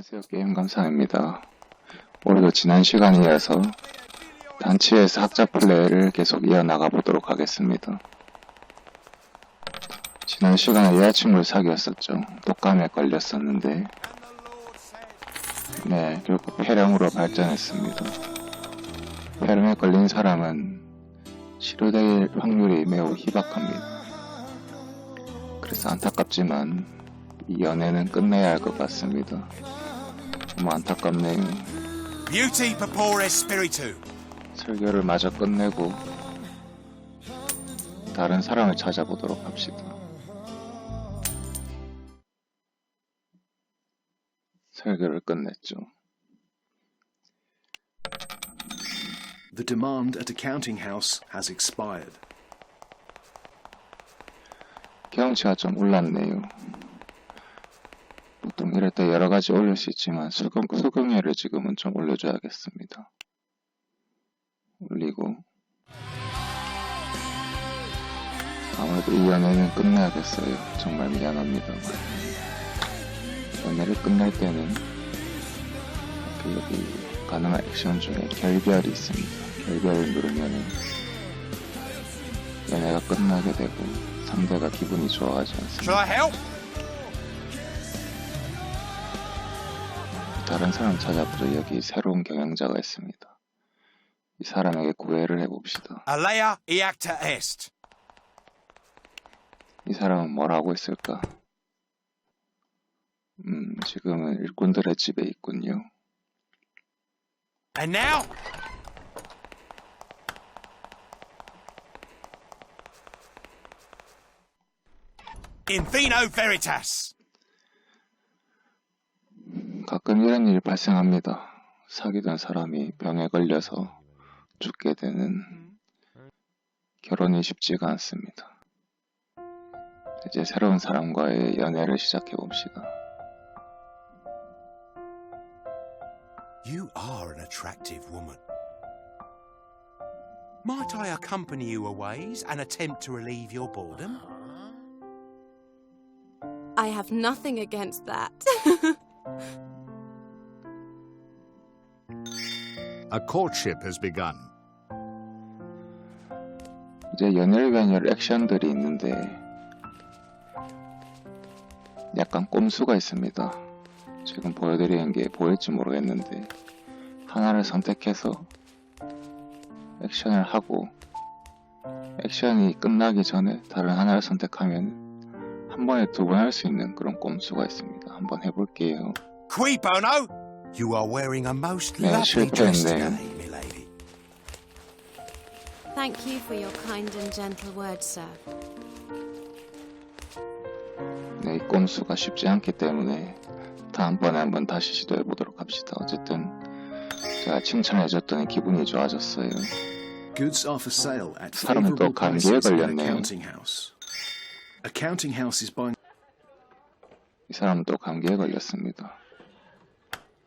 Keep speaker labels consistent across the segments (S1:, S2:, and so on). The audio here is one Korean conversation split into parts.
S1: 안녕하세요. 게임 감상입니다. 오늘도 지난 시간에 이어서 단체에서 학자 플레이를 계속 이어나가 보도록 하겠습니다. 지난 시간에 여자친구를 사귀었었죠. 독감에 걸렸었는데, 네, 결국 폐렴으로 발전했습니다. 폐렴에 걸린 사람은 치료될 확률이 매우 희박합니다. 그래서 안타깝지만 이 연애는 끝내야 할 것 같습니다. 너무 안타깝네요.
S2: Beauty Purpore Espiritu.
S1: 설교를 마저 끝내고 다른 사람을 찾아보도록 합시다. 설교를 끝냈죠.
S3: The demand at a counting house has expired.
S1: 경치가 좀 올랐네요. 이럴 때 여러 가지 올릴 수 있지만 수긍, 수긍회를 지금은 좀 올려줘야겠습니다. 올리고 아무래도 이 연애는 끝내야겠어요. 정말 미안합니다만 연애를 끝낼 때는 그 여기 가능한 액션 중에 결별이 있습니다. 결별을 누르면은 연애가 끝나게 되고 상대가 기분이 좋아하지 않습니다. 다른 사람 찾아보죠. 여기 새로운 경영자가 있습니다. 이 사람에게 구애를 해봅시다.
S2: Alea Iacta Est.
S1: 이 사람은 뭘 하고 있을까? 음, 지금은 일꾼들의 집에 있군요.
S2: And now? In Vino Veritas.
S1: 가끔 이런 일이 발생합니다. 사귀던 사람이 병에 걸려서 죽게 되는 결혼이 쉽지가 않습니다. 이제 새로운 사람과의 연애를 시작해 봅시다.
S2: You are an attractive woman. Might I accompany you a ways and attempt to relieve your boredom?
S4: I have nothing against that.
S5: A courtship has begun.
S1: 이제 여러 액션들이 있는데 약간 꼼수가 있습니다. 지금 보여드리는 게 보일지 모르겠는데 하나를 선택해서 액션을 하고 액션이 끝나기 전에 다른 하나를 선택하면 한 번에 두 번 할 수 있는 그런 꼼수가 있습니다. 한번 해볼게요.
S2: Qui bono? You are wearing a most
S1: 네,
S2: lovely dress
S1: 실패했네요.
S2: today, milady.
S4: Thank you for your kind and gentle words, sir.
S1: 네, 이 꼼수가 쉽지 않기 때문에 다음번에 한번 다시 시도해 보도록 합시다. 어쨌든 제가 칭찬해 줬더니 기분이 좋아졌어요.
S3: Goods are for sale at
S1: 사람은 또
S3: favorable
S1: 감기에
S3: prices at
S1: 걸렸네요.
S3: counting house. A counting house is buying
S1: 이 사람은 또 감기에 걸렸습니다.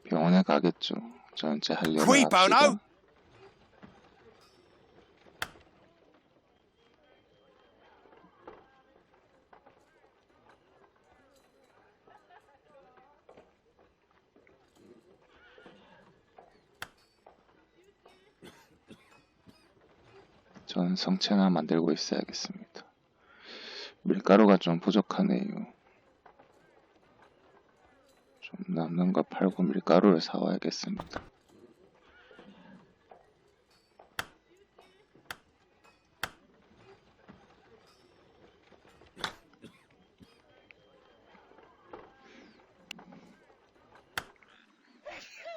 S1: 병원에 가겠죠. 저는 제할 일을
S2: Qui
S1: 합시다. 저는 성체나 만들고 있어야겠습니다. 밀가루가 좀 부족하네요. 좀 남는 거 팔고 밀가루를 사와야겠습니다.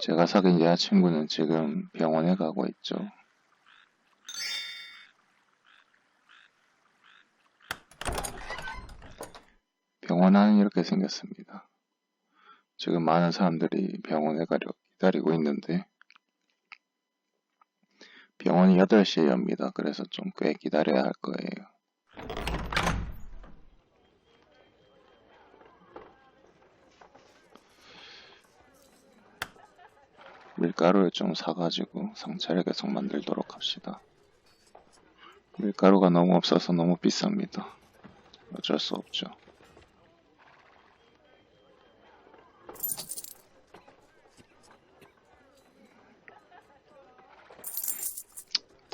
S1: 제가 사귄 여자친구는 지금 병원에 가고 있죠. 병원 안은 이렇게 생겼습니다. 지금 많은 사람들이 병원에 가려 기다리고 있는데 병원이 8시에 엽니다. 그래서 좀 꽤 기다려야 할 거예요. 밀가루를 좀 사가지고 상차를 계속 만들도록 합시다. 밀가루가 너무 없어서 너무 비쌉니다. 어쩔 수 없죠.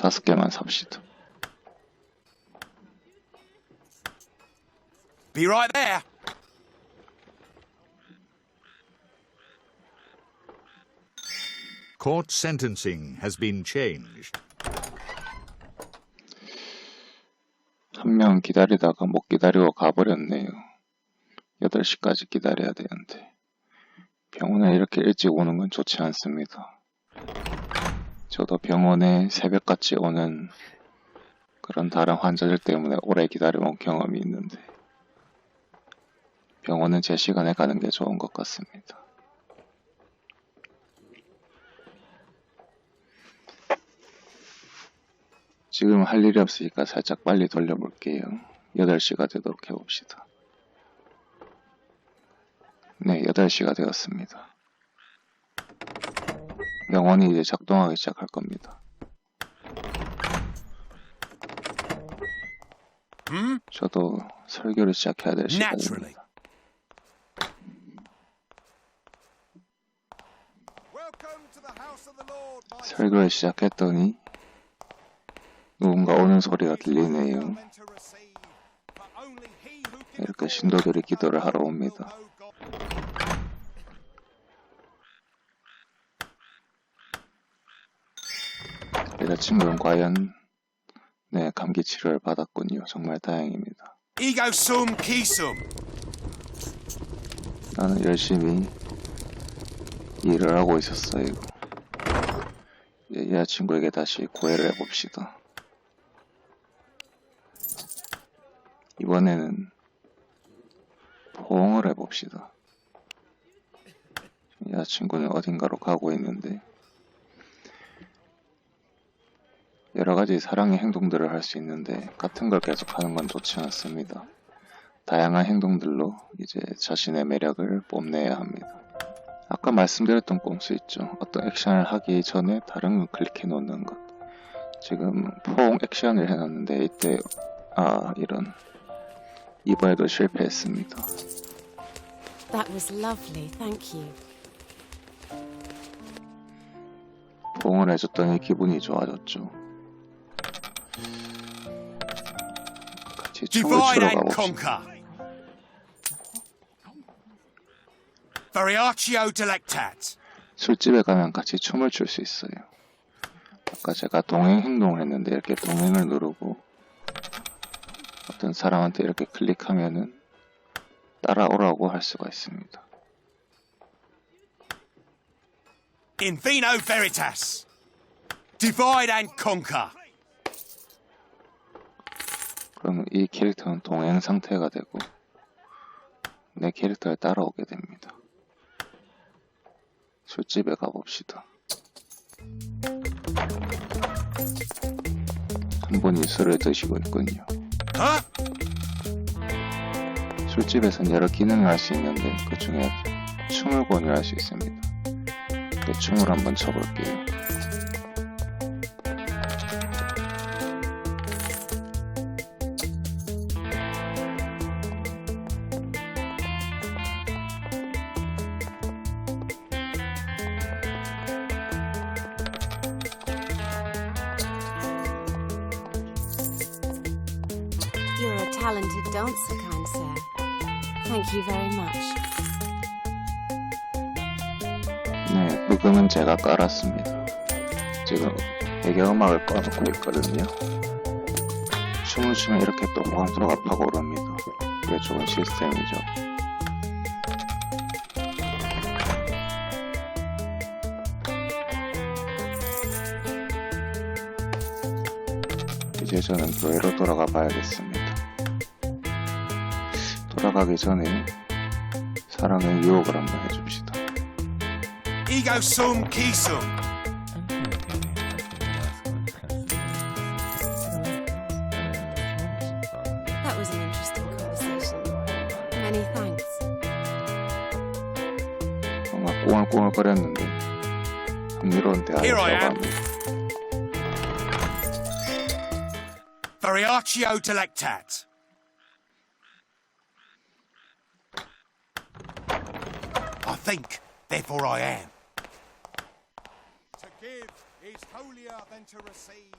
S1: 다섯 개만 삽시다.
S2: Be right there.
S5: Court sentencing has been changed.
S1: 한 명 기다리다가 못 기다리고 가버렸네요. 8시까지 기다려야 되는데. 병원에 이렇게 일찍 오는 건 좋지 않습니다. 저도 병원에 새벽같이 오는 그런 다른 환자들 때문에 오래 기다려온 경험이 있는데, 병원은 제 시간에 가는 게 좋은 것 같습니다. 지금 할 일이 없으니까 살짝 빨리 돌려볼게요. 8시가 되도록 해봅시다. 네, 8시가 되었습니다. 명원이 이제 작동하기 시작할 겁니다.
S2: Hmm?
S1: 저도 설교를 시작해야 될. 시간입니다. 설교를 시작했더니 누군가 오는 소리가 들리네요. 이렇게 신도들이 기도를 하러 옵니다. 여자친구는 과연 네 감기 치료를 받았군요. 정말 다행입니다.
S2: Sum ki sum.
S1: 나는 열심히 일을 하고 있었어요. 여자친구에게 다시 고해를 해봅시다. 이번에는 포옹을 해봅시다. 여자친구는 어딘가로 가고 있는데 여러 가지 사랑의 행동들을 할 수 있는데 같은 걸 계속 하는 건 좋지 않습니다. 다양한 행동들로 이제 자신의 매력을 뽐내야 합니다. 아까 말씀드렸던 꼼수 있죠. 어떤 액션을 하기 전에 다른 걸 클릭해 놓는 것. 지금 포옹 액션을 해놨는데 이때 아 이런 이번에도 실패했습니다.
S4: That was lovely, thank you.
S1: 포옹을 해줬더니 기분이 좋아졌죠.
S2: Divide
S1: 추러
S2: and
S1: 가봅시다.
S2: conquer. Variatio delectat.
S1: 술집에 가면 같이 춤을 출 수 있어요. 아까 제가 동행 행동을 했는데 이렇게 동행을 누르고 어떤 사람한테 이렇게 클릭하면은 따라오라고 할 수가 있습니다.
S2: In vino veritas. Divide and conquer.
S1: 그러면 이 캐릭터는 동행 상태가 되고 내 캐릭터에 따라오게 됩니다. 술집에 가봅시다. 한 분이 술을 드시고 있군요.
S2: Huh?
S1: 술집에선 여러 기능을 할 수 있는데 그 중에 춤을 권유할 수 있습니다. 그 춤을 한번 춰볼게요.
S4: You very much.
S1: 네, 녹음은 제가 깔았습니다. 지금 배경음악을 꺼놓고 있거든요. 춤을 추면 이렇게 또 호감도가 파고 오릅니다. 이게 좋은 시스템이죠. 이제 저는 교회로 돌아가 봐야겠습니다. 돌아가기 전에 사랑의 유혹을 한번 해줍시다.
S2: Ego sum ki sum.
S4: That was an interesting conversation. Many thanks.
S1: 뭔가 꽁얼꽁얼거렸는데 흥미로운 대화를
S2: Here I am.
S1: 합니다.
S2: Variatio delectat. Think, therefore I am.
S6: To give is holier than to receive.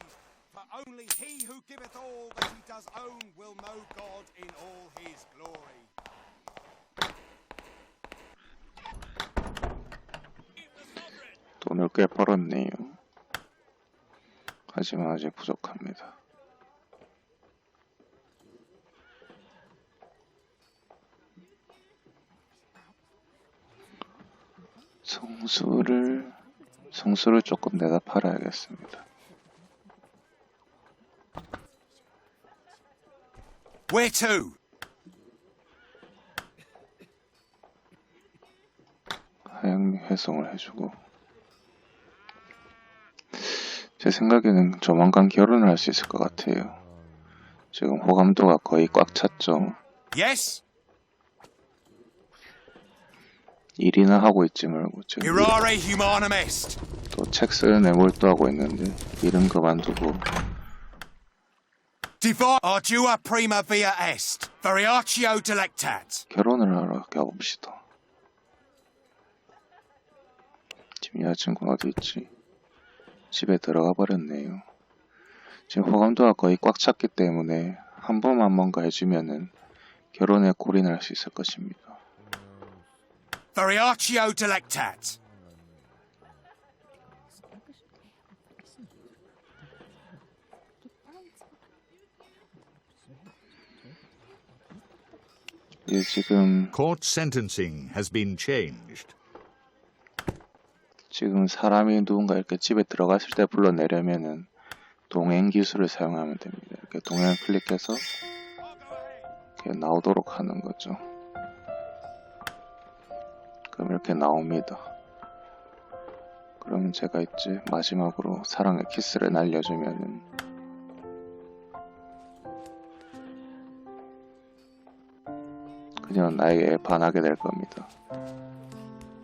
S2: For only he who giveth all that he does own will know God in all his glory.
S1: 돈을 꽤 벌었네요. 하지만 아직 부족합니다. 성수를 성수를 조금 내다 팔아야겠습니다.
S2: Where to?
S1: 하양미 회송을 해주고 제 생각에는 조만간 결혼을 할 수 있을 것 같아요. 지금 호감도가 거의 꽉 찼죠.
S2: Yes?
S1: 일이나 하고 있지 말고 지금. 또 책 쓰는 애 몰두하고 있는데 일은 그만두고. 결혼을 하러 가봅시다. 지금 여자친구는 어디 있지? 집에 들어가 버렸네요. 지금 호감도가 거의 꽉 찼기 때문에 한 번만 뭔가 해주면은 결혼에 골인할 수 있을 것입니다.
S2: Variatio delectat.
S1: 이게 지금
S5: Court sentencing has been changed.
S1: 지금 사람이 누군가 이렇게 집에 들어갔을 때 불러내려면은 동행 기술을 사용하면 됩니다. 이렇게 동행을 클릭해서 이렇게 나오도록 하는 거죠. 그럼 이렇게 나옵니다. 그러면 제가 이제 마지막으로 사랑의 키스를 날려주면은 그녀는 나에게 반하게 될 겁니다.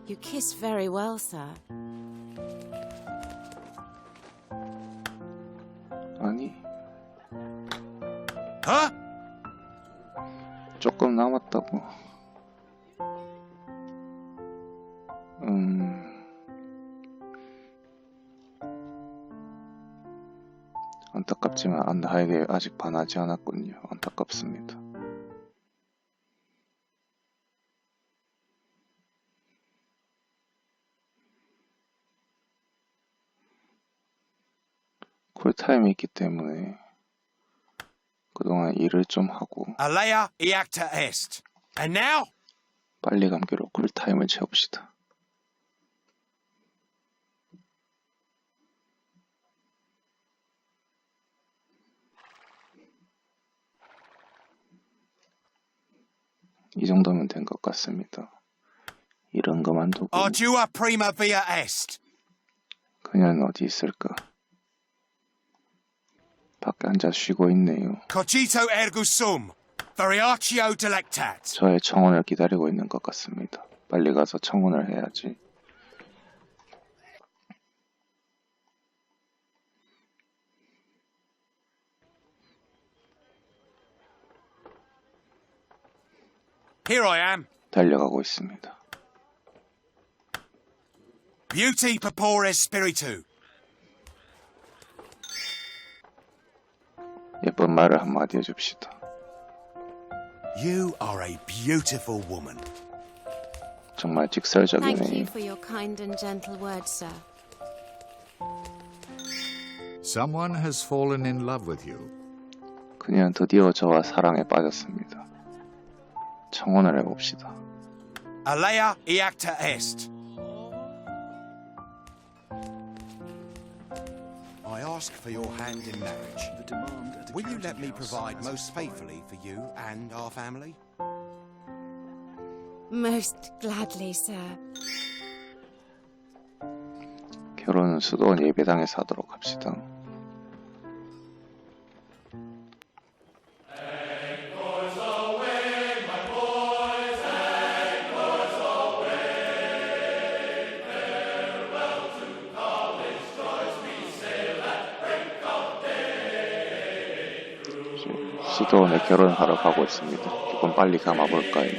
S4: You kiss very well, sir.
S1: 아니
S2: Huh?
S1: 조금 남았다고. 안타깝지만 안- 나에게 아직 반하지 않았군요. 안타깝습니다. 쿨타임이 있기 때문에 그동안 일을 좀 하고
S2: Alea iacta est. And now?
S1: 빨리 감기로 쿨타임을 채웁시다. 이 정도면 된 것 같습니다. 이런 것만 두고
S2: prima via est.
S1: 그녀는 어디 있을까? 밖에 앉아 쉬고 있네요.
S2: Cogito ergo sum. Variatio delectat.
S1: 저의 청혼을 기다리고 있는 것 같습니다. 빨리 가서 청혼을 해야지.
S2: Here I am.
S1: 달려가고 있습니다.
S2: Beauty purpores spiritu.
S1: 예쁜 말을 한마디 해줍시다.
S2: You are a beautiful woman.
S1: 정말
S4: Thank
S1: 직설적이네요.
S4: you for your kind and gentle words, sir.
S5: Someone has fallen in love with you.
S1: 그녀는 드디어 저와 사랑에 빠졌습니다. 청혼을 해봅시다.
S2: Alea iacta est. I ask for your hand in marriage.
S3: The demand at a
S2: Will you let
S3: counting
S2: me
S3: house
S2: provide
S3: has
S2: most
S3: expired.
S2: faithfully for you and our family?
S4: Most gladly, sir.
S1: 결혼은 수도원 예배당에서 하도록 합시다. 또 결혼하러 가고 있습니다. 조금 빨리 감아볼까요?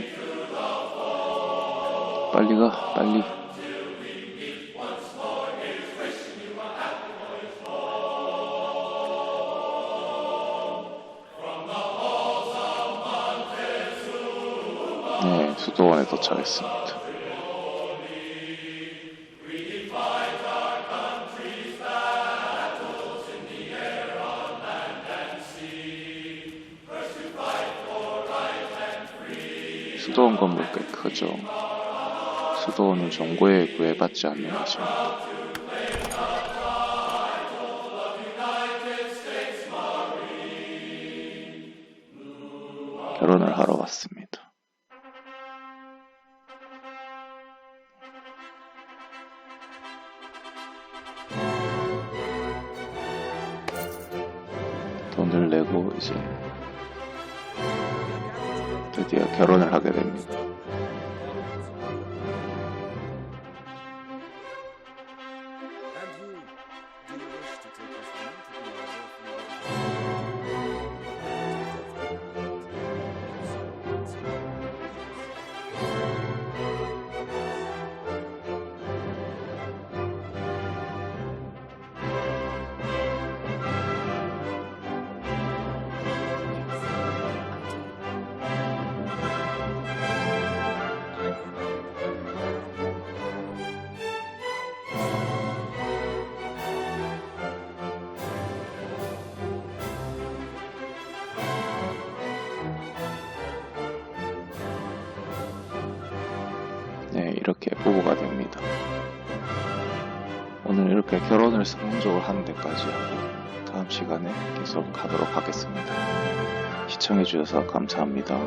S1: 빨리 가, 빨리. 네, 수도원에 도착했습니다. 건물 꽤 크죠. 수도원은 정부에 구애받지 않는 곳입니다. 결혼을 하러 왔습니다. 돈을 내고 이제 결혼을 하게 됩니다. 네, 이렇게 부부가 됩니다. 오늘 이렇게 결혼을 성공적으로 하는 데까지 하고 다음 시간에 계속 가도록 하겠습니다. 시청해주셔서 감사합니다.